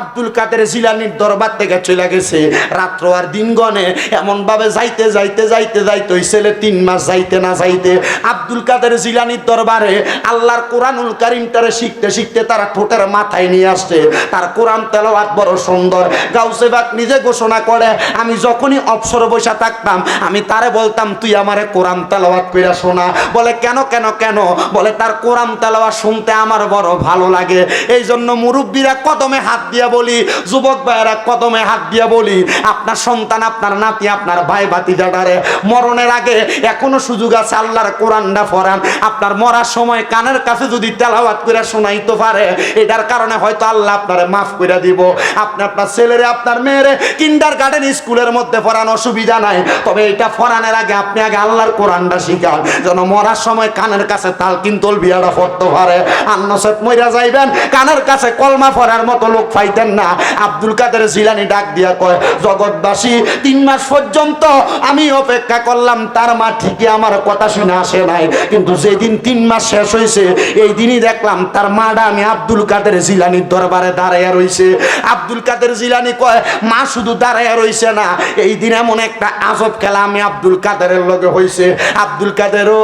আব্দুল কাদের জিলানির দরবার থেকে চলে গেছে। রাত্র আর দিন গনে এমন ভাবে যাইতে যাইতে যাইতে যাইতে ওই ছেলে তিন মাস যাইতে না যাইতে আব্দুল কাদের জিলানির দরবারে আল্লাহর কোরআনুল কারিমটারে শিখতে শিখতে তারা ঠোঁটের মাথায় নিয়ে আসছে। তার কোরআন তেলাওয়াত বড় সুন্দর। গাউসে বাক নিজে ঘোষণা করে, আমি যখনই অবসর বসে থাকতাম, আমি তারে বলতাম, তুই আমারে কোরআন তেলাওয়াত কইরা শোনা। বলে, কেন কেন কেন? বলে, তার কোরআন তেলাওয়াত শুনতে আমার বড় ভালো লাগে। এই জন্য মুরব্বীরা কদমে হাত দিয়া বলি, যুবক ভাইয়েরা, কদমে হাত দিয়া বলি, আপনার সন্তান, আপনার নাতি, আপনার ভাই, ভাতিজাটারে মরণের আগে এখনও সুযোগ আছে আল্লাহর কোরআনটা ফরান আপনার মরার সময় কানের কাছে যদি তেলাওয়াত করে শোনাইতে পারে, এটার কারণে হয়তো আল্লাহ আপনারে মাফ করে দিব। আপনি আপনার ছেলেরে, আপনার মেয়েরে কিন্ডার গার্ডেন স্কুলের মধ্যে পড়ানো, অসুবিধা নাই। তবে এটা ফরানের আগে আপনি আগে আল্লাহর কোরআনটা শিখান, যেন মরার সময় কানের কাছে তাল কিন্তল বিয়াটা পড়তে পারে। আন্নসেত মইরা যাইবেন, কানের কাছে কলমা পড়ার মতো লোক পাইতেন না। আব্দুল কাদের জিলানি ডাক দিয়া কয়, জগৎবাসী, তিন মাস পর্যন্ত আমি অপেক্ষা করলাম, তার মা ঠিকই আমার কথা শুনে আসে নাই। কিন্তু যেদিন তিন মাস শেষ হয়েছে এই দিনই দেখলাম তার মাটা আমি আব্দুল কাদের জিলানির দরবারে দাঁড়াইয়া রইছে। আব্দুল কাদের জিলানি কয়, মা শুধু দাঁড়াইয়া রইছে না, এই দিন এমন একটা আজব খেলা আমি আব্দুল কাদেরের লগে হইছে। আব্দুল কাদের ও,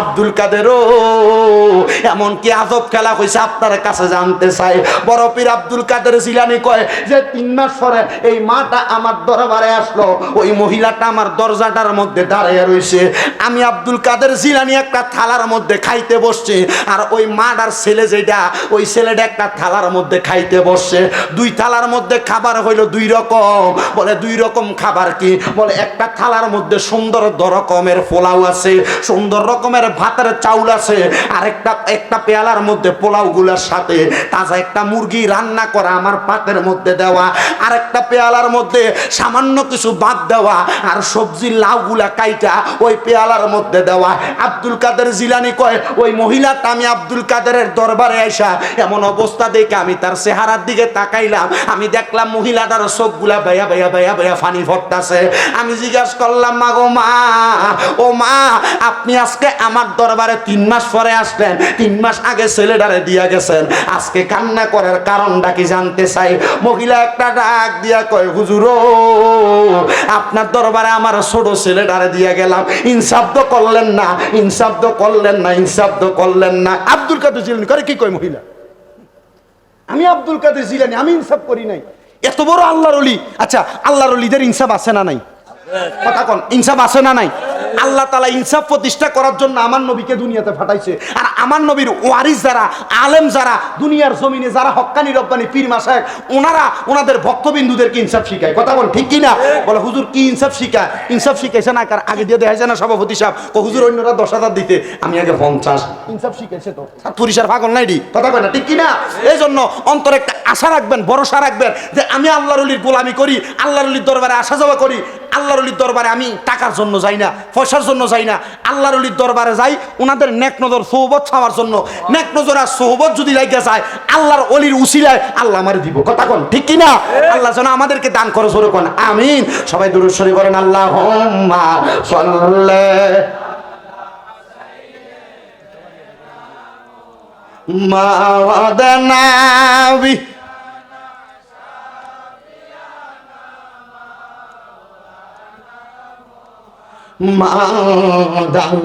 আব্দুল কাদের ও এমন কি আজব খেলা হইছে আপনার কাছে জানতে চাই। বড় পীর আব্দুল কাদের জিলানি কয় যে তিন মাস পরে এই মাটা আমার দরবারে আসলো। ওই মহিলাটা আমার দরজাটার মধ্যে দাঁড়াইয়া রইছে। আমি আব্দুল কাদের জিলানি একটা থালার মধ্যে খাইতে বসছে আর ওই মাটার ছেলে যেটা, ওই ছেলেটা একটা থালার মধ্যে খাইতে বসছে। দুই থালার মধ্যে খাবার হইল দুই রকম। বলে, দুই রকম খাবার কি? বলে, একটা থালার মধ্যে সুন্দর রকমের পোলাও আছে, সুন্দর রকমের ভাতের চাউল আছে আর একটা একটা পেয়ালার মধ্যে পোলাও গুলার সাথে তাজা একটা মুরগি রান্না করা, আমার পাতের মধ্যে দেওয়া আর একটা পেয়ালার মধ্যে সামান্য কিছু বাদ দেওয়া, আর সবজি লাউগুলা কাইটা ওই পেয়ালার মধ্যে দেওয়া। আব্দুল কাদের জিলানি কয়, ওই মহিলাটা আমি আব্দুল কাদেরের দরবারে আইসা এমন অবস্থা দেখে আমি তার চেহারার দিকে তাকাইলাম। আমি দেখলাম মহিলাটার চোখগুলা বেয়া বেয়া বেয়া বেয়া ফানি ফটতাছে। আমি জিজ্ঞাসা করলাম, মা গো মা, ও মা, আপনি আজকে আমার দরবারে তিন মাস পরে আসলেন। তিন মাস আগে ছেলেটারে দিয়া গেছেন। আজকে কান্না করার কারণটা কি জানতে চাই? মহিলা একটা ডাক দিয়া কয়, হুজুর আপনার দরবারে আমার ছোট ছেলেটারে দিয়া গেলাম। ইনসাফ তো করলেন না, ইনসাফ তো করলেন না, ইনসাফ তো করলেন না। আব্দুল কাদের জিলানি, করে কি কয় মহিলা? আমি আব্দুল কাদের জিলানি, আমি ইনসাফ করি নাই। এত বড় আল্লাহর অলি। আচ্ছা আল্লাহর অলিদের ইনসাফ আছে না নাই? কথা কন, ইনসাফ আছে না নাই? আল্লাহ তালা ইনসাফ প্রতিষ্ঠা করার জন্য আমার নবীকে দুনিয়াতে ফাটাইছে আর আমার নবীর ওয়ারিস যারা, আলেম যারা, দুনিয়ার জমিনে যারা হক্কানি রব্বানি পীর মাসায় ওনারা ওনাদের ভক্তবিন্দুদেরকে ইনসাফ শিখায়। কথা বল, ঠিক কিনা? বলে, হুজুর, কি ইনসাফ শিখায়? ইনসাফ শিখাইছে না, কার আগে দিয়ে দেখা যায় না সভাপতি সাহেব? ও হুজুর, অন্যরা দশ হাজার দিতে, আমি আগে পঞ্চাশ। ইনসাফ শিখাইছে তো। পুলিশের ভাগল নাই কথা কয় না, ঠিক কিনা? এই জন্য অন্তরে একটা আশা রাখবেন, ভরসা রাখবেন যে আমি আল্লাহর অলির গোলামি করি আল্লাহরুলির দরবারে আসা যাওয়া করি। আল্লাহর অলির দরবারে আমি টাকার জন্য যাই না, পয়সার জন্য যাই না, আল্লাহর অলির দরবারে যাই ওনাদের নেক নজর সৌবত ছাওয়ার জন্য। নেক নজর আর সৌবত যদি লাগিয়ে যায়, আল্লাহর অলির উসিলায় আল্লাহ আমার দিব। কথা কন, ঠিক কি না? আল্লাহ যেন আমাদেরকে দান করো, জোরে কোন, আমিন। সবাই দূর সরি করেন আল্লাহ মাদাল্লাহুম্মা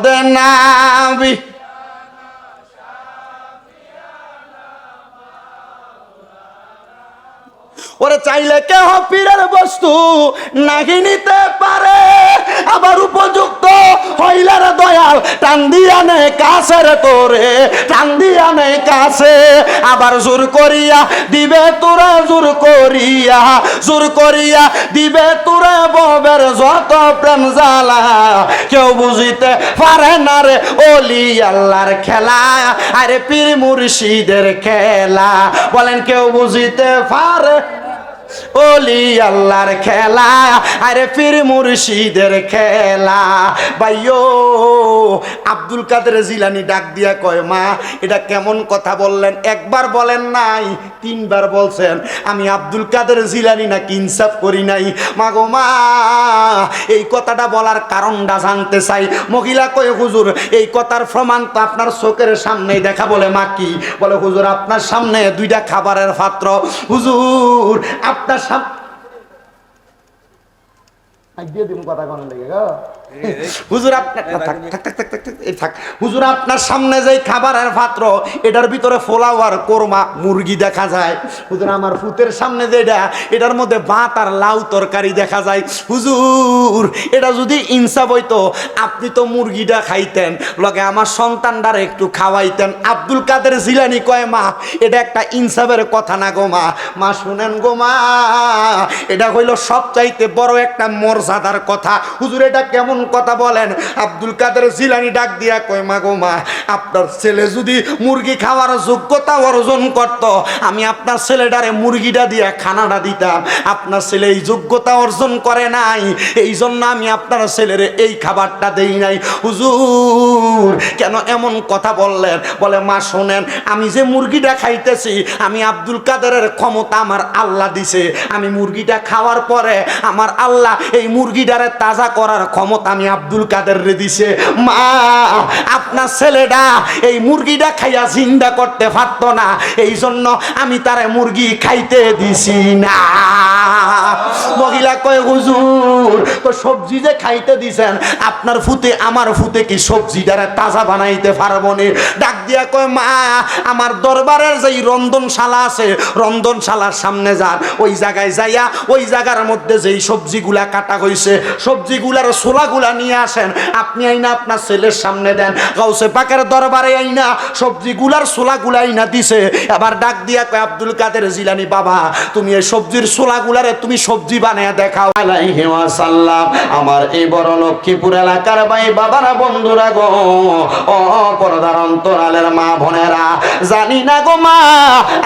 মাওয়াদানাবি ওরে চাইলে কেহ পীরের বস্তু নাহি নিতে পারে। আবার উপযুক্ত হইলার দয়াল টান দিয়া নে কাছের তোরে, টান দিয়া নে কাছে। আবার জোর করিয়া দিবে তোরা, জোর করিয়া জোর করিয়া দিবে তোরা ববের যত প্রেম জ্বালা। কেউ বুঝিতে পারে না রে ওলি আল্লাহর খেলা, আরে পীর মুর্শিদের খেলা। বলেন কেউ বুঝিতে পারে ওলি আল্লাহর খেলা, আরে ফির মুর্শিদের খেলা। ভাইও আব্দুল কাদের জিলানি ডাক দিয়া কয়, মা, এটা কেমন কথা বললেন? একবার বলেন নাই, তিনবার বলছেন। আমি আব্দুল কাদের জিলানি না ইনসাফ করি নাই? মা গো, মা, এই কথাটা বলার কারণটা জানতে চাই। মহিলা কয়, হুজুর, এই কথার প্রমাণ তো আপনার চোখের সামনেই দেখা বলে, মা কি? বলে, হুজুর, আপনার সামনে দুইটা খাবারের পাত্র। হুজুর, আপনার সামনে দিয়ে দিন কথা কোন লেগে গো। হুজুর আপনার থাক হুজুর, আপনার সামনে যে খাবারের পাত্র, এটার ভিতরে ফোলাওয়ার কোরমা মুরগি দেখা যায়। হুজুর, আমার ফুতের সামনে যেটা এটার মধ্যে ভাত আর লাউ তরকারি দেখা যায়। হুজুর, এটা যদি ইনসাফ হইতো, আপনি তো মুরগিটা খাইতেন। লগে আমার সন্তানটার একটু খাওয়াইতেন। আব্দুল কাদের জিলানি কয়, মা, এটা একটা ইনসাফের কথা না গো, মা। মা, শুনেন গো, মা, এটা হইল সবচাইতে বড় একটা মর্যাদার কথা। হুজুর, এটা কেমন কথা বলেন। আব্দুল কাদের জিলানি ডাক দিয়া কয় মা গো মা আপনার ছেলে যদি মুরগি খাওয়ার যোগ্যতা অর্জন করত, আমি আপনার ছেলেটারে মুরগিটা দিয়া খানাটা দিতাম। আপনার ছেলে এই যোগ্যতা অর্জন করে নাই, এই জন্য আমি আপনার ছেলের এই খাবারটা দেই নাই। হুজুর, কেন এমন কথা বললেন? বলে, মা, শোনেন, আমি যে মুরগিটা খাইতেছি, আমি আব্দুল কাদেরের ক্ষমতা আমার আল্লাহ দিছে। আমি মুরগিটা খাওয়ার পরে আমার আল্লাহ এই মুরগিটারে তাজা করার ক্ষমতা আমি আব্দুল কাদের রে দিছে। মা, আপনার ছেলেটা এই মুরগিটা খাইয়া চিন্তা করতে পারতো না এই জন্য আমি তারে মুরগি খাইতে দিছি না। মহিলা কয়, হুজুর, তো সবজি যে খাইতে দিছেন, আপনার ফুতে, আমার ফুতে কি সবজিটারে তাজা বানাইতে পারব নি? ডাক দিয়া কয়, মা, আমার দরবারের যেই রন্ধনশালা আছে, রন্ধনশালার সামনে যান। ওই জায়গায় যাইয়া, ওই জায়গার মধ্যে যেই সবজিগুলা কাটা হইছে, সবজিগুলার ছোলাগুলা নিয়ে আসেন। আপনি আইনা আপনার ছেলের সামনে দেন। গাউসে পাকের দরবারে আইনা সবজিগুলার ছোলাগুলা আইনা দিছে। আবার ডাক দিয়া কয়, আব্দুল কাদের জিলানি বাবা, তুমি এই সবজির ছোলাগুলারে তুমি সবজি বানিয়ে দেখাও। আলাইহি ওয়াসাল্লাম, আমার এই বড় লক্ষ্মীপুর এলাকার ভাই, বাবারা, বন্ধুরা গো, ও পরদার অন্তরালের মা বোনেরা, জানি না গো মা,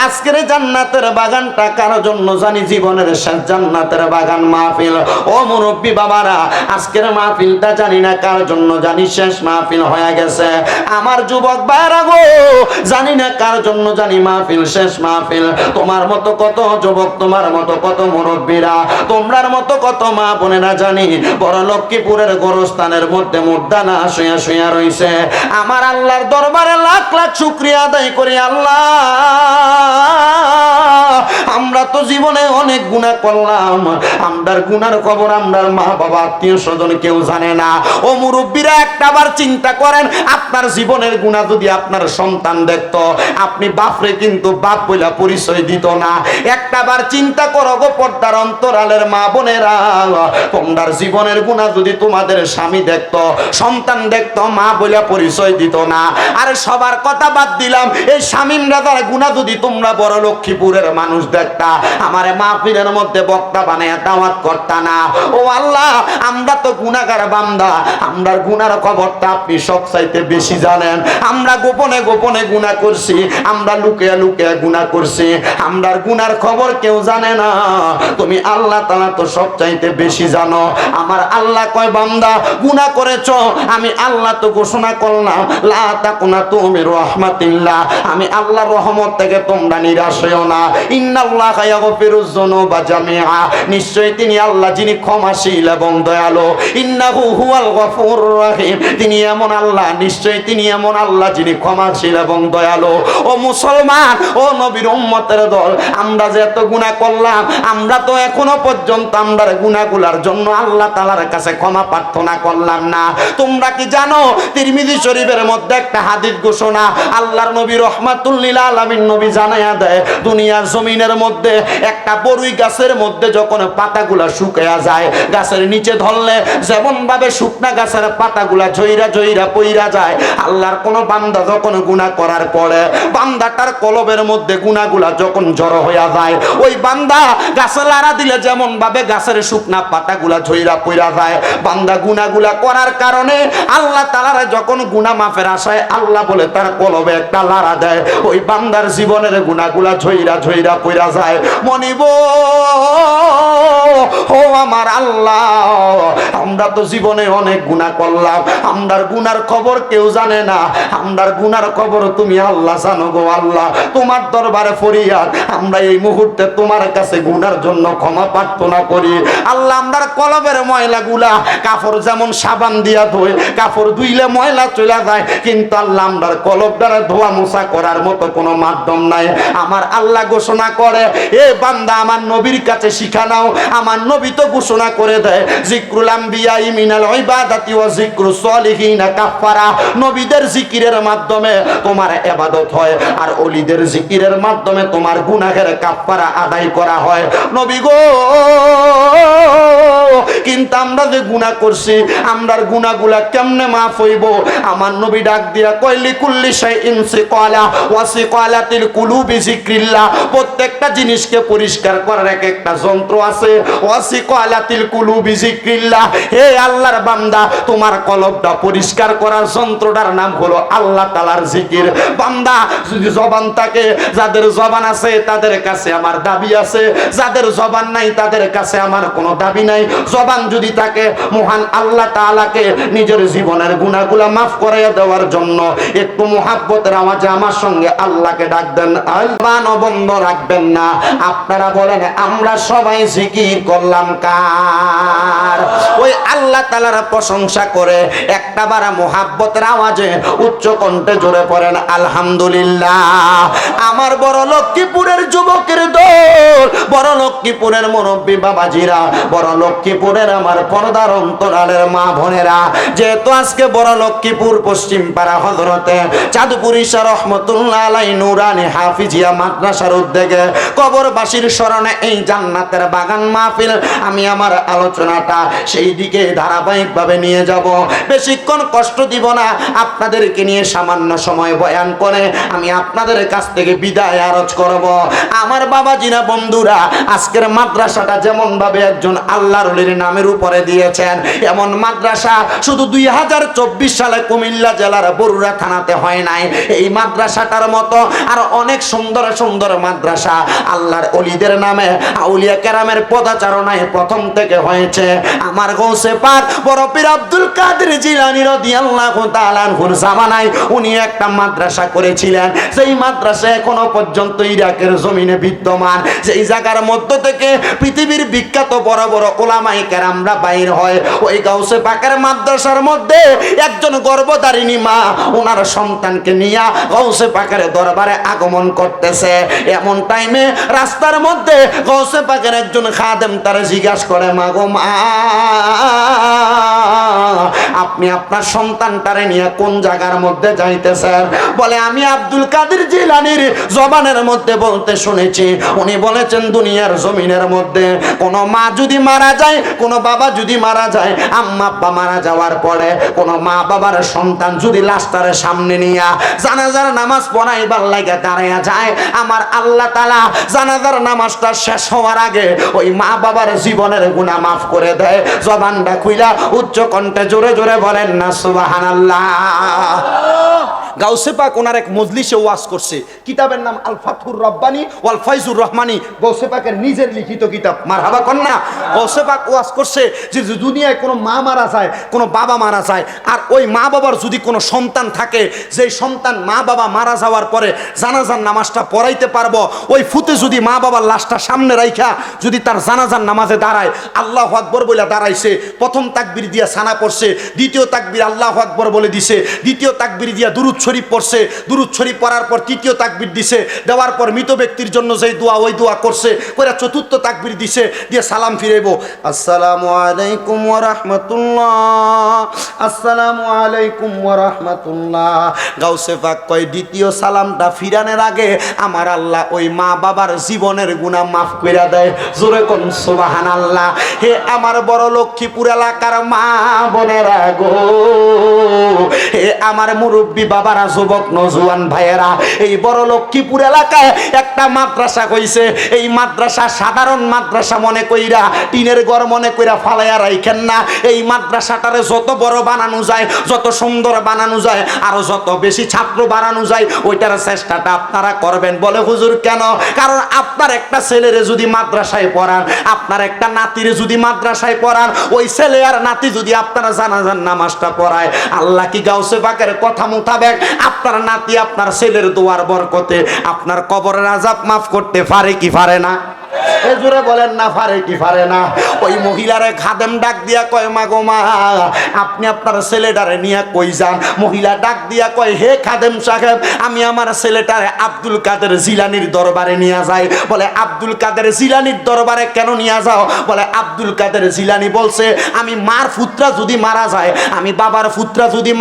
আজকের জান্নাতের বাগানটা কার জন্য জানি জীবনের শেষ জান্নাতের বাগান মাহফিল। ও মুরব্বী বাবারা, আজকের মাহফিলটা জানি না কার জন্য জানি শেষ মাহফিল হয়ে গেছে। আমার যুবক ভাইরা গো, জানি না কার জন্য জানি মাহফিল, শেষ মাহফিল। তোমার মতো কত যুবক, তোমার মতো কত মুরব্বীরা তোমরার মতো কত মা বোনেরা জানি বড় লক্ষ্মীপুরের গোরস্থানের মধ্যে মুদ্দানা শুয়া শুয়া রয়েছে আমার আল্লাহর দরবারে লাখ লাখ শুক্রিয়া আদায় করি আল্লাহ। আমরা তো জীবনে অনেক গুণা করলাম। আমরার গুনার খবর আমরার মা বাবা, আত্মীয় স্বজন কেউ জানে না। ও মুরব্বীরা একটাবার চিন্তা করেন, আপনার জীবনের গুণা যদি আপনার সন্তান দেখতো, আপনি বাপরে কিন্তু বাপ বইলা পরিচয় দিত না। একটাবার চিন্তা করো গো পর্দার অন্তরালের মা বোনেরা। তোমরার জীবনের গুণা যদি তোমাদের স্বামী দেখতো, সন্তান দেখতো, মা বইলা পরিচয় দিত না। আর সবার কথা বাদ দিলাম, এই স্বামীনরা তার গুণা যদি তোমরা বড় লক্ষ্মীপুরের মানুষ দেখতা, আমারে মাহফিলের মধ্যে বক্তা বানায় দাওয়াত করতা না। ও আল্লাহ, আমরা তো গুণাগার বান্দা। আমরার গুনার খবরটা আপনি সব চাইতে বেশি জানেন। আমরা গোপনে গোপনে গুণা করছি, আমরা লুকিয়ে লুকিয়ে গুণা করছি। আমরার গুনার খবর কেউ জানে না। তুমি আল্লাহ তালা তো সব চাইতে বেশি জানো। আমার আল্লাহ কয়, বান্দা, গুনাহ করেছ, আমি আল্লাহ তো ঘোষণা করলাম, লা তাকুনা তুমি রহমাতিল্লাহ। আমি আল্লাহর রহমত থেকে তোমরা নিরাশ হইও না। নিশ্চয়ই তিনি আল্লাহ, যিনি ক্ষমাশীল এবং তিনি এমন আল্লাহ, নিশ্চয়ই তিনি এমন আল্লাহ, যিনি ক্ষমাশীল এবং ও মুসলমান, ও নবীর উম্মতের দল, আমরা যে এত গুনাহ করলাম, আমরা তো এখনও পর্যন্ত আমরা গুনাহগুলার জন্য আল্লাহ তাআলার কাছে ক্ষমা প্রার্থনা করলাম না। তোমরা কি জানো, তিরমিজি শরীফের মধ্যে একটা হাদিস ঘোষণা, আল্লাহর নবী রহমাতুল্লিল আলামিন নবী জানায়া দেয়, দুনিয়ার জমিনের মধ্যে, একটা বড়ুই গাছের মধ্যে যখন পাতাগুলা শুকায়া যায়, গাছের নিচে ধরলে যেমন ভাবে শুকনা গাছের পাতাগুলা ঝইরা ঝইরা পইরা যায়, আল্লাহর কোন বান্দা যখন গুনাহ করার পরে, বান্দাটার কলবের মধ্যে গুনাহগুলা যখন জড়ো হইয়া যায়, ওই বান্দা গাছে লাড়া দিলে যেমন ভাবে গাছের শুকনা পাতাগুলা ঝইরা পইরা যায়, বান্দা গুনাহগুলা করার কারণে আল্লাহ তালারা যখন গুনা মাফের আশায় আল্লাহ বলে তার কলবে একটা লাড়া দেয়, ওই বান্দার জীবনের গুনাহগুলা ঝইরা ঝইরা ময়লা পইরা যায় মনিব ও আমার আল্লাহ, আমরা তো জীবনে অনেক গুনাহ করলাম, আমরার গুনার খবর কেউ জানে না, আমরার গুনার খবর তুমি আল্লাহ জানো গো আল্লাহ, তোমার দরবারে ফরিয়াদ, আমরা এই মুহূর্তে তোমার কাছে গুনার জন্য ক্ষমা প্রার্থনা করি। আল্লাহ, আমরার কলবের ময়লা গুলা কাপড় যেমন সাবান দিয়া ধোয় কাপড় ধুইলে ময়লা চলে যায়, কিন্তু আল্লাহ, আমরার কলব দ্বারা ধোয়া মোছা করার মতো কোনো মাধ্যম নাই। আমার আল্লাহ ঘোষণা করে, এ বান্দা আমার নবীর কাছে শিখা নাও, আমার নবী তো ঘোষণা করে দেয়, জিক্রুল নবীদের জিকিরের মাধ্যমে তোমার এবাদত হয়, আর অলিদের জিকিরের মাধ্যমে তোমার গুনাহের কাফারা আদায় করা হয়। নবী গো! কিন্তু আমরা যে গুনাহ করছি, আমরার গুনাহগুলা কেমনে মাফ হইব? আমার নবী ডাক দিয়া কইলি কুল্লি শাইইন সিকালা ওয়া সিকালাতিল কুলুবি যিকরিল্লাহ। প্রত্যেকটা জিনিসকে পরিষ্কার করার এক একটা যন্ত্র আছে। ওয়া সিকালাতিল কুলুবি যিকরিল্লাহ। হে আল্লাহর বান্দা, তোমার কলবটা পরিষ্কার করার যন্ত্রটার নাম হলো আল্লাহ তাআলার জিকির বান্দা, যদি জবান থাকে, যাদের জবান আছে, তাদের কাছে আমার দাবি আছে। যাদের জবান নাই, তাদের কাছে আমার কোনো দাবি নাই। জবান যদি থাকে, মহান আল্লাহ তাআলাকে নিজের জীবনের গুনাহগুলা মাফ করাইয়া দেওয়ার জন্য একটু মোহাব্বতের আওয়াজে আমার সঙ্গে আল্লাহকে ডাকবেন আল্লাহ বন্ধ রাখবেন না। আপনারা বলেন, আমরা সবাই জিকির করলাম কার? ওই আল্লাহ তাআলার প্রশংসা করে একটা বারা মোহাব্বতের আওয়াজে উচ্চ কণ্ঠে জোরে পড়েন, আলহামদুলিল্লাহ। আমার বড় লক্ষ্মীপুরের যুবকের দল, বড় লক্ষ্মীপুরের মুরব্বী বাবাজিরা, বড় লক্ষ্মীপুরের আমার পর্দার অন্তরালের মা বোনেরা, যেহেতু আজকে বড় লক্ষ্মীপুর পশ্চিম পাড়া হজরতে চাঁদপুর ঈশা রহমতুল্লাহ আলাই নুরানি হাফিজিয়া মাদ্রাসার উদ্যোগে কবরবাসীর স্মরণে এই জান্নাতের বাগান মাহফিল আমি আমার আলোচনাটা সেই দিকে ধারাবাহিকভাবে নিয়ে যাব। বেশিক্ষণ কষ্ট দিব না, আপনাদেরকে নিয়ে সামান্য সময় বয়ান করে আমি আপনাদের কাছ থেকে বিদায় আরজ করব। আমার বাবাজিরা বন্ধুরা, আজকের মাদ্রাসাটা যেমন ভাবে একজন আল্লাহর অলির নামের উপরে দিয়েছেন। এমন মাদ্রাসা শুধু দুই হাজার চব্বিশ সালে কুমিল্লা জেলার বরুড়া থানাতে হয় নাই। এই মাদ্রাসাটার মতো আর অনেক সুন্দর সুন্দর মাদ্রাসা আল্লাহর অলিদের নামে, আউলিয়া কেরামের পদাচারণায় প্রথম থেকে হয়েছে। আমার গৌসে পাক বড় পীর আব্দুল কাদের জিলানি রাদিয়াল্লাহু তাআলা আনহুর জামানায় উনি একটা মাদ্রাসা করেছিলেন। সেই মাদ্রাসা এখনও পর্যন্ত ইরাকের জমিনে বিদ্যমান। সেই জায়গার মধ্য থেকে পৃথিবীর বিখ্যাত বড় বড় ওলামাই কেরামরা বাইর হয়। ওই গাউসে পাকের মাদ্রাসার মধ্যে একজন গর্ভধারিণী মা ওনার সন্তানকে নিয়ে গৌসে পাকের দরবারে আগমন করতেছে। এমন টাইমে রাস্তার মধ্যে গৌসে পাকের একজন খাদেম তারা জিজ্ঞাসা করে মা গো মা আপনি আপনার সন্তানটারে নিয়ে কোন জায়গার মধ্যে যাইতেছেন? বলে, আমি আব্দুল কাদের জিলানির জবানের মধ্যে বলতে শুনেছি। উনি বলেছেন, দুনিয়ার জমিনের মধ্যে কোনো মা যদি মারা যায়, কোনো বাবা যদি মারা যায়, আম্মা আব্বা মারা যাওয়ার পরে কোনো মা বাবার সন্তান যদি লাশটারে সামনে নিয়া জানাজার নামাজ পড়াইবার লাগে দাঁড়াইয়া যায়, আমার আল্লাহ তালা জানাজার নামাজটা শেষ হওয়ার আগে ওই মা বাবার জীবনের গুণা মাফ করে দেয়। জবানটা খুইলা উচ্চ কণ্ঠে জোরে জোরে বলেন না সুবাহান গাউসে পাক ওনার এক মজলিসে ওয়াজ করছে। কিতাবের নাম আল ফাতুর রব্বানি ওয়াল ফাইজুর রহমানি। গৌসে পাকের নিজের লিখিত কিতাব। মারহাবা কন্যা। গৌসে পাক ওয়াজ করছে যে দুনিয়ায় কোনো মা মারা যায়, কোনো বাবা মারা যায়, আর ওই মা বাবার যদি কোনো সন্তান থাকে, যেই সন্তান মা বাবা মারা যাওয়ার পরে জানাজার নামাজটা পড়াইতে পারব, ওই ফুতে যদি মা বাবার লাশটা সামনে রাইখা, যদি তার জানাজার নামাজে দাঁড়ায়, আল্লাহ আকবর বলে দাঁড়াইছে। প্রথম তাকবির দিয়া সানা পড়ছে, দ্বিতীয় তাকবির আল্লাহ আকবর বলে দিছে, দ্বিতীয় তাকবির দিয়া দুরুদ শরীফ পড়ছে, দুরুদ শরীফ পড়ার পর তৃতীয় তাকবির দিছে, দেওয়ার পর মৃত ব্যক্তির জন্য যেই দোয়া, ওই দোয়া করছে করে চতুর্থ তাকবির দিছে, দিয়ে সালাম ফিরেব আসসালামু আলাইকুম রাহমাতুল্লাহ, আসসালামু আলাইকুম রাহমাতুল্লাহ। গাউসে পাক কয়, দ্বিতীয় সালামটা ফিরানের আগে আমার আল্লাহ ওই মা বাবার জীবনের গুনাহ মাফ কইরা দেয়। জোরে কোন, সুবহানাল্লাহ। হে আমার বড় লক্ষ্মীপুর এলাকার মা বোনেরা গো, হে আমার মুরব্বী বাবা বাবারা যুবক নজুয়ান ভাইয়েরা, এই বড় লক্ষ্মীপুর এলাকায় একটা মাদ্রাসা কইছে এই মাদ্রাসা সাধারণ মাদ্রাসা মনে কইরা, টিনের ঘর মনে কইরা ফালাইয়া রাইখেন না। এই মাদ্রাসাটারে যত বড় বানানো যায়, যত সুন্দর বানানো যায়, আরও যত বেশি ছাত্র বানানো যায়, ওইটার চেষ্টাটা আপনারা করবেন। বলে হুজুর কেন? কারণ আপনার একটা ছেলেরে যদি মাদ্রাসায় পড়ান, আপনার একটা নাতিরে যদি মাদ্রাসায় পড়ান, ওই ছেলে আর নাতি যদি আপনারা জানাজান নামাজটা পড়ায়, আল্লাহ কি গাউসে পাকের কথা মোতাবেক আপনার নাতি, আপনার ছেলের দোয়ার বরকতে আপনার কবরের আজাব মাফ করতে পারে কি পারে না? এ জোরে বলেন না পারে কি পারে না? ওই মহিলারে খাদেম ডাক দিয়া কয়, মা গো মা, আপনি আপনার ছেলেটারে নিয়ে কই যান? মহিলা ডাক দিয়া কয়, হে খাদেম সাহেব, আমি আমার ছেলেটারে আব্দুল কাদের জিলানির দরবারে নিয়ে যাই। বলে, আব্দুল কাদের জিলানির দরবারে কেন নিয়ে যাও? বলে, আব্দুল কাদের জিলানি বলছে, আমি মার ফুত্রা যদি মারা যায়, আমি বাবার ফুত্রা যদি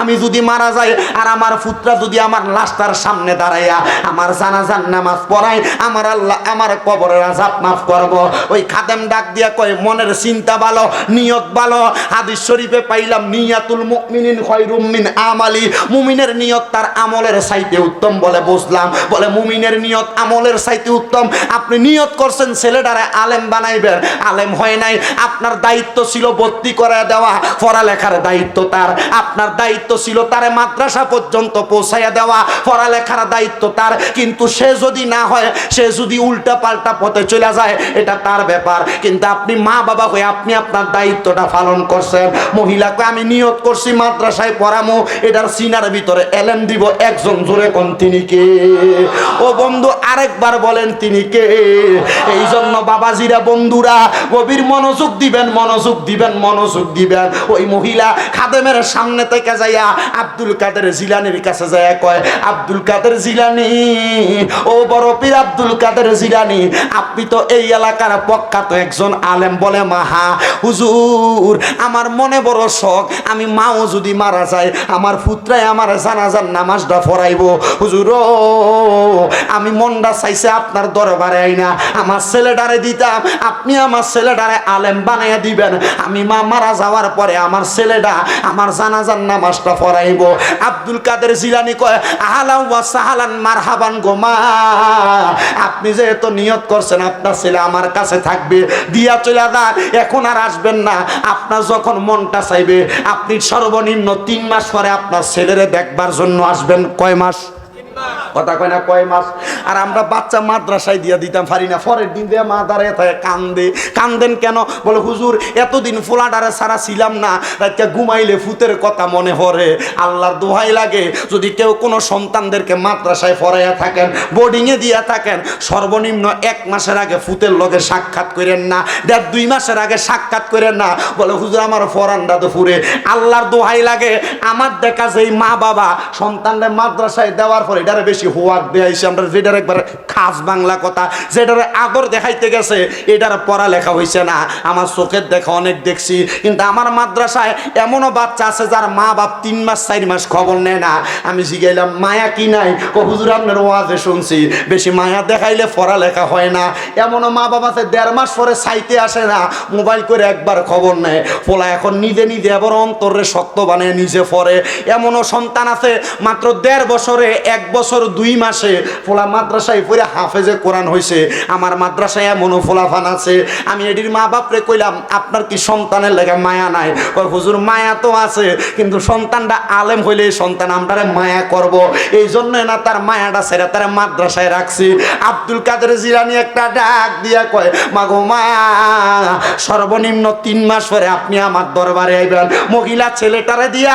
আমি যদি মারা যাই, আর আমার ফুত্রা যদি আমার লাশটার সামনে দাঁড়াইয়া আমার জানাজান নামাজ পড়াই আমার আল্লাহ, আমার কবরের আজাব মাফ করব। ওই খাদেম ডাক দিয়া কয়, মনের চিন্তা ভালো নিয়ত ভালো হাদিস শরীফে পাইলাম, নিয়াতুল মুমিনিন খয়রুম মিন আমালি। মুমিনের নিয়ত তার আমলের চাইতে উত্তম বলে বুঝলাম। বলে, মুমিনের নিয়ত আমলের চাইতে উত্তম। আপনি নিয়ত করছেন, ছেলেটারে আলেম বানাইবেন। আলেম হয় নাই। আপনার দায়িত্ব ছিল ভর্তি করে দেওয়া, পড়ালেখার দায়িত্ব তার। আপনার দায়িত্ব ছিল তারে মাদ্রাসা পর্যন্ত পৌঁছাইয়া দেওয়া, পড়ালেখার দায়িত্ব তার। কিন্তু সে যদি না হয়, সে যদি উল্টা পাল্টা পথে চলে যায়, এটা তার ব্যাপার। কিন্তু আপনি মা বাবা হয়ে আপনি আপনার দায়িত্বটা পালন করছেন। মহিলাকে আমি নিয়ত করছি, মাদ্রাসায় পড়ামো। এটার সিনার ভিতরে এলেম দিব একজন জোরে কোন, তিনি কে? ও বন্ধু, আরেকবার বলেন, তিনি কে? এই জন্য বাবাজিরা, বন্ধুরা, গভীর মনোযোগ দিবেন মনোযোগ দিবেন মনোযোগ দিবেন। ওই মহিলা খাদেমের সামনে থেকে যাইয়া আব্দুল কাদের জিলানির কাছে যাইয়া কয়, আব্দুল কাদের জিলানি, ও বড় পীর আব্দুল কাদের জিলানি আপনি তো এই এলাকার প্রখ্যাত একজন আলেম বলে, মাহা, হুজুর, আমার মনে বড় শখ। আমি মাও যদি মারা যায়, আমার পুত্রায় আমার জানাজার নামাজটা ফরাইব হুজুর আমি মনটা চাইছে আপনার দরবারে আইনা। আমার ছেলেটারে দিতাম, আপনি আমার ছেলেটারে আলেম বানাইয়া দিবেন। আমি মা মারা যাওয়ার পরে আমার ছেলেটা আমার জানাজার নামাজটা ফরাইব আব্দুল কাদের জিলানি কয় আহালাম সাহালান মারহাবান গো মা। আপনি যেহেতু নিয়ত করছেন আপনার ছেলে আমার কাছে থাকবে, দিয়া চলে যান এখন আর আসবেন না। আপনার যখন মনটা চাইবে, আপনি সর্বনিম্ন তিন মাস পরে আপনার ছেলেরে দেখবার জন্য আসবেন। কয় মাস? কথা কয় না, কয় মাস? আর আমরা বাচ্চা মাদ্রাসায় দিয়া দিতাম পারি না। পরের দিন দিয়ে মা দাঁড়ায় থাকে, কান্দে। কান্দেন কেন? বলে, হুজুর, এতদিন ফোলাডারে সারা ছিলাম না। রাতকে ঘুমাইলে ফুতের কথা মনে পড়ে। আল্লাহর দোহাই লাগে। যদি কেউ কোনো সন্তানদেরকে মাদ্রাসায় পড়াইয়া থাকেন, বোর্ডিংয়ে দিয়া থাকেন, সর্বনিম্ন এক মাসের আগে ফুতের লগে সাক্ষাৎ করেন না। দেড়, দুই মাসের আগে সাক্ষাৎ করেন না। বলে, হুজুর, আমার ফরানটা তো ফুরে। আল্লাহর দোহাই লাগে। আমার দেখা যেই মা বাবা সন্তানরা মাদ্রাসায় দেওয়ার পরে এটারে বেশি হোয়াক দেয়াইছে আমরা যেটার একবার খাস বাংলা কথা, যেটার আদর দেখাইতে গেছে, এটার পড়ালেখা হয়েছে না। আমার চোখের দেখা অনেক দেখছি, কিন্তু আমার মাদ্রাসায় এমনও বাচ্চা আছে যার মা বাপ তিন মাস, চার মাস খবর নেয় না। আমি জিগাইলাম, মায়া কি নাই? ও হুজুর, আপনার ওয়াজে শুনছি, বেশি মায়া দেখাইলে পড়ালেখা হয় না। এমনও মা বাবা আছে, দেড় মাস পরে চাইতে আসে না, মোবাইল করে একবার খবর নেয়। ফোলা এখন নিজে নিজে আবার অন্তরে শক্ত বানায় নিজে পড়ে। এমনও সন্তান আছে, মাত্র দেড় বছরে এক বছর দুই মাসে ফোলা মাদ্রাসায় পড়ে হাফেজে কোরআন হয়েছে আমার মাদ্রাসায় এমনও ফোলাফান আছে। আমি এটির মা বাপরে কইলাম, আপনার কি সন্তানের লেগে মায়া নাই? কয়, হুজুর, মায়া তো আছে, কিন্তু সন্তানটা আলেম হইলে সন্তান আমরা মায়া করব। এই জন্য না তার মায়াটা সেরা তার মাদ্রাসায় রাখছি। আব্দুল কাদের জিরানি একটা ডাক দিয়া কয়, মাগো মা, সর্বনিম্ন তিন মাস পরে আপনি আমার দরবারে আইবেন। মহিলা ছেলেটারে দিয়া